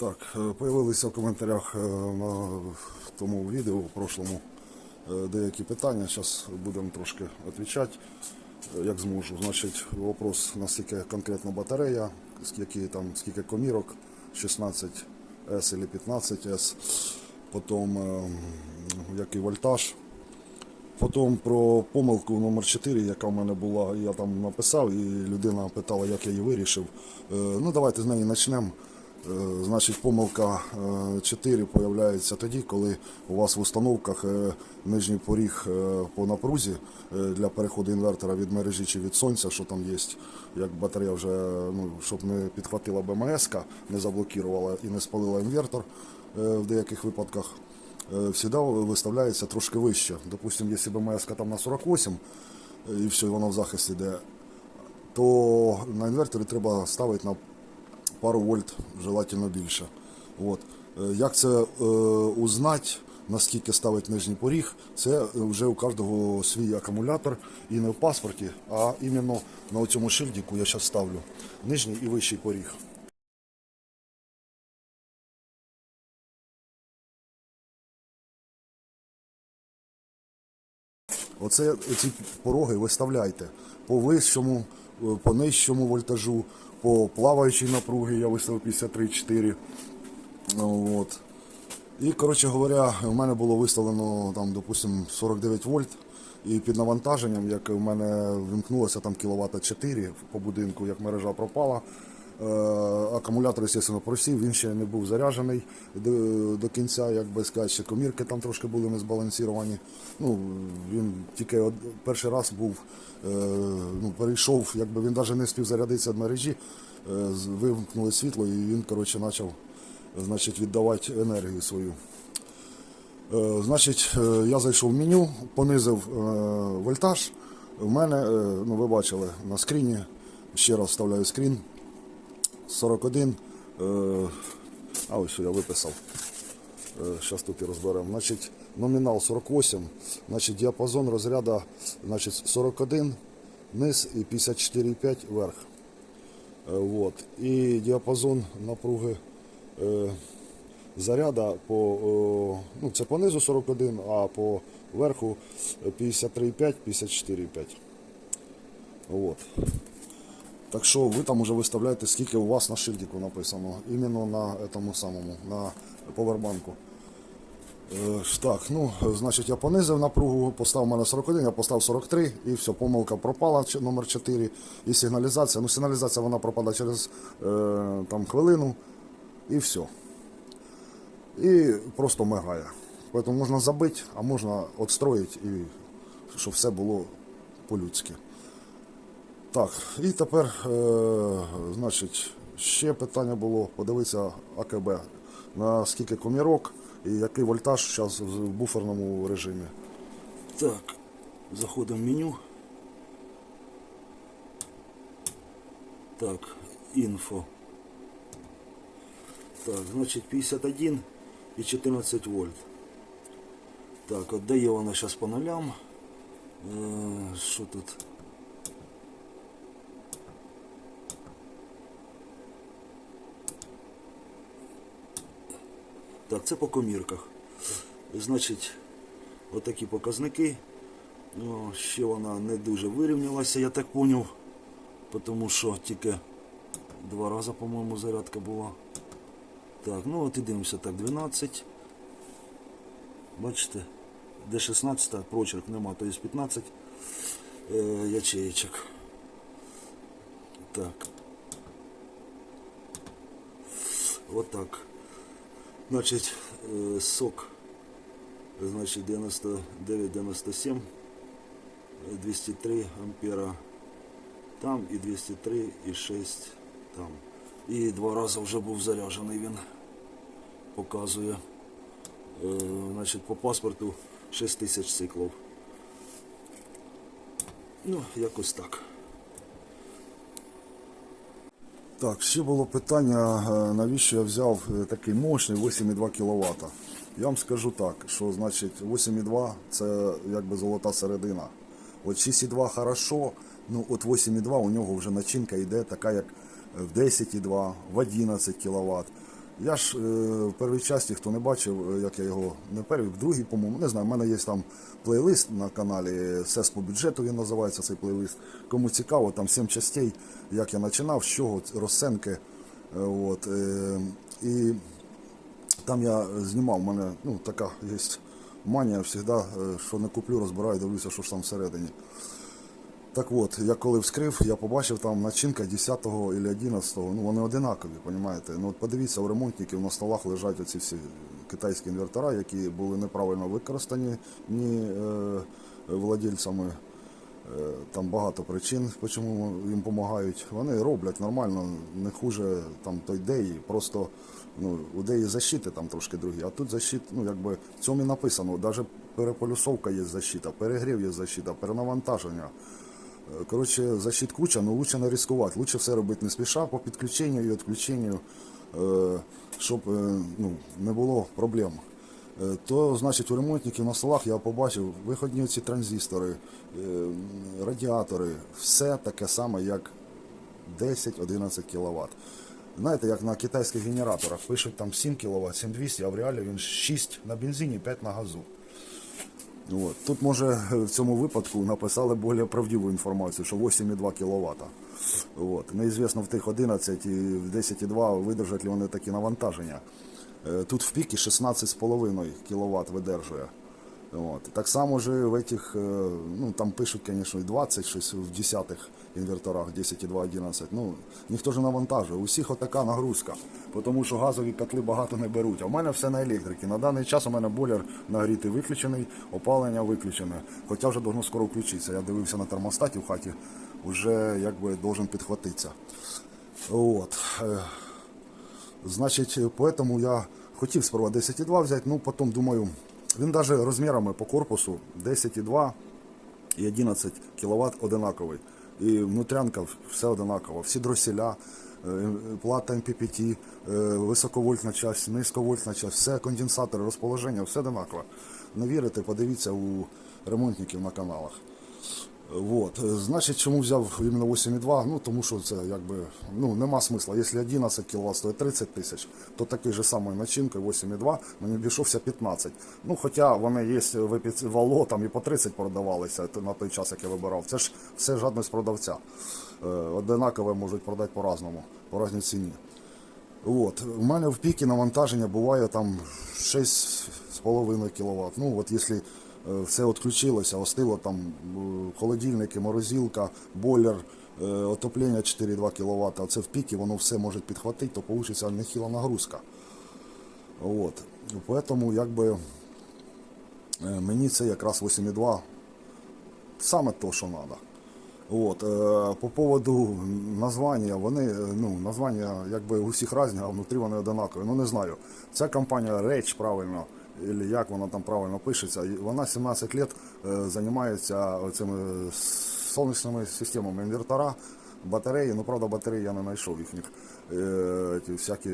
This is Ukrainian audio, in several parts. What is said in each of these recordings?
Так, е, появилися в коментарях е, на тому відео в прошлому е, деякі питання. Зараз будемо трошки відповідати, як зможу. Значить, вопрос, наскільки конкретно батарея, скільки там, скільки комірок, 16 S или 15 S, потім який вольтаж. Потім про помилку номер 4, яка в мене була, я там написав, і людина питала, як я її вирішив. Ну, давайте з неї почнемо. Е, Значить, помилка е, 4 появляється тоді, коли у вас в установках е, нижній поріг е, по напрузі е, для переходу інвертора від мережі чи від сонця, що там є, як батарея вже, ну, щоб не підхватила БМС, не заблокувала і не спалила інвертор е, в деяких випадках завжди виставляється трошки вище. Допустимо, якщо БМС там на 48 е, і все, воно в захист іде, то на інверторі треба ставити на пару вольт, желательно більше. От. Е, Як це е, узнати, наскільки ставить нижній поріг, це вже у кожного свій акумулятор і не в паспорті, а іменно на цьому шильдику я зараз ставлю нижній і вищий поріг. Оце ці пороги виставляйте по вищому, е, по нижчому вольтажу, по плаваючій напруги я виставив 53,4. Ну, От. І, коротше говоря, в мене було виставлено там, допустим, 49 вольт. І під навантаженням, як у мене вимкнулося там кіловата 4 по будинку, як мережа пропала. Е, акумулятор, звісно, просів, він ще не був заряджений до, до кінця, як би сказати, ще комірки там трошки були не збалансовані. Ну, він тільки од- перший раз був, е, ну, перейшов, якби він навіть не спів зарядитися від мережі, е, вимкнули світло і він коротше, почав значить, віддавати енергію свою. Е, Значить, е, я зайшов в меню, понизив е, вольтаж. У мене, е, ну ви бачили на скріні, ще раз вставляю скрін. 41. е, А ось я виписав. Зараз тут і розберемо. Значить, номінал 48, значить, діапазон розряду значить, 41 низ і 54,5 верх. Е, Вот. І діапазон напруги е, заряда по, о, ну, це по низу 41, а по верху 53,5, 54,5. Вот. Так що ви там вже виставляєте, скільки у вас на шильдику написано, іменно на тому самому, на повербанку. Е, Так, ну, значить, я понизив напругу, поставив у мене 41, я поставив 43 і все, помилка пропала, номер 4. І сигналізація. Ну, сигналізація вона пропадає через е, там, хвилину і все. І просто мигає. Тому можна забити, а можна відстроїти, і щоб все було по-людськи. Так, і тепер, е, значить, ще питання було подивитися АКБ. На скільки комірок і який вольтаж зараз в буферному режимі. Так, заходимо в меню. Так, інфо. Так, значить 51 і 14 вольт. Так, отдає вона зараз по нулям. Е, Що тут? Так, це по комірках. Значить, отакі показники. Ну, ще вона не дуже вирівнялася, я так поняв. Тому що тільки два рази, по-моєму, зарядка була. Так, ну от і дивимося, так, 12. Бачите, де 16, прочерк нема, то є 15 е, ячеєчок. Так. Отак. Значить, е, сок, значить, 99-97, 203 ампера там і 203 і 6 там. І два рази вже був заряджений він. Показує. Е, значить, по паспорту 6 тисяч циклів. Ну, якось так. Так, ще було питання, е, навіщо я взяв е, такий мощний 8,2 кВт. Я вам скажу так, що значить 8,2 це якби золота середина. От 6,2 хорошо, ну от 8,2 у нього вже начинка йде така, як в 10,2, в 11 кВт. Я ж е, в першій часті, хто не бачив, е, як я його не перший, в другій, по-моєму, не знаю, в мене є там плейлист на каналі СЕС по бюджету, він називається цей плейлист. Кому цікаво, там сім частей, як я починав, з чого, розсенки. Е, От, е, і там я знімав, у мене ну, така є манія завжди, е, що не куплю, розбираю, дивлюся, що ж там всередині. Так от, я коли вскрив, я побачив там начинка 10-го і 11-го, ну вони одинакові, розумієте? Ну от подивіться, у ремонтників на столах лежать оці всі китайські інвертора, які були неправильно використані ні е, владельцями. Е, Там багато причин, чому їм допомагають. Вони роблять нормально, не хуже там той деї. Просто ну, у деї защити там трошки другі. А тут защит, ну якби в цьому і написано, навіть переполюсовка є защита, перегрів є защита, перенавантаження. Е, Коротше, защит куча, але лучше не ризикувати. Лучше все робити не спіша по підключенню і відключенню, е, щоб е, ну, не було проблем. Е, То, значить, у ремонтників на столах я побачив виходні ці транзистори, радіатори, все таке саме, як 10-11 кВт. Знаєте, як на китайських генераторах пишуть там 7 кВт, 7200, а в реалі він 6 на бензині, 5 на газу. От. Тут, може, в цьому випадку написали більш правдиву інформацію, що 8,2 кВт. От. Неізвісно в тих 11 і в 10,2 видержать ли вони такі навантаження. Е, Тут в піки 16,5 кВт видержує. От. Так само ж в этих, е, ну там пишуть, звісно, і 20, щось в 10 інверторах, 10,2, 11. Ну, ніхто ж навантажує. У всіх отака нагрузка, тому що газові котли багато не беруть. А в мене все на електриці. На даний час у мене бойлер нагрітий виключений, опалення виключене. Хоча вже должно скоро включитися. Я дивився на термостаті в хаті, вже якби должен підхватитися. От. Е, Значить, поэтому я хотів сперва 10,2 взяти, ну потім думаю, він навіть розмірами по корпусу 10,2 і 11 кВт одинаковий. І внутрянка все одинаково. Всі дросіля, е, плата MPPT, е, високовольтна часть, низьковольтна часть, все конденсатори, розположення, все одинаково. Не вірите, подивіться у ремонтників на каналах. Вот. Значить, чому взяв іменно 8,2? Ну, тому що це якби ну, нема смисла. Якщо 11 кВт стоїть 30 тисяч, то такий же самий начинкою 8,2 мені обійшовся 15. Ну, хоча вони є в вало, там і по 30 продавалися на той час, як я вибирав. Це ж все жадність продавця. Е, Одинакове можуть продати по-разному, по разній ціні. От. У мене в піки навантаження буває там 6,5 кВт. Ну, от якщо все відключилося, остило там е, холодильники, морозилка, бойлер, е, отоплення 4,2 кВт, а це в піки, воно все може підхватити, то вийде нехіла нагрузка. От. Поэтому якби е, мені це якраз 8,2 саме то, що треба. От, е, по поводу названня, вони, е, ну, названня якби у всіх різні, а внутрі вони однакові. Ну не знаю. Ця компанія Реч правильно, або як вона там правильно пишеться, вона 17 років е, займається цими сонячними системами інвертора, батареї. Ну, правда, батареї я не знайшов їхніх. Е, ті всякі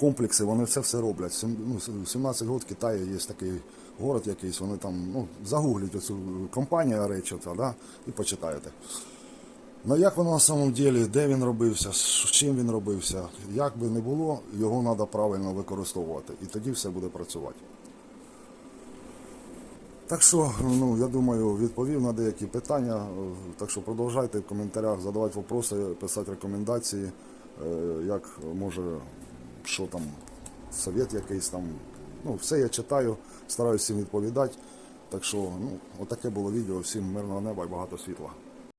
комплекси, вони це все роблять. Ну, 17 років Китаї є такий город якийсь, вони там ну, загугліть оцю компанію речі, да, і почитаєте. Ну як воно на самом ділі, де він робився, з чим він робився, як би не було, його треба правильно використовувати. І тоді все буде працювати. Так що, ну, я думаю, відповів на деякі питання. Так що продовжайте в коментарях задавати питання, писати рекомендації, е, як може, що там, совет якийсь там. Ну, все я читаю, стараюся всім відповідати. Так що, ну, отаке було відео. Всім мирного неба і багато світла.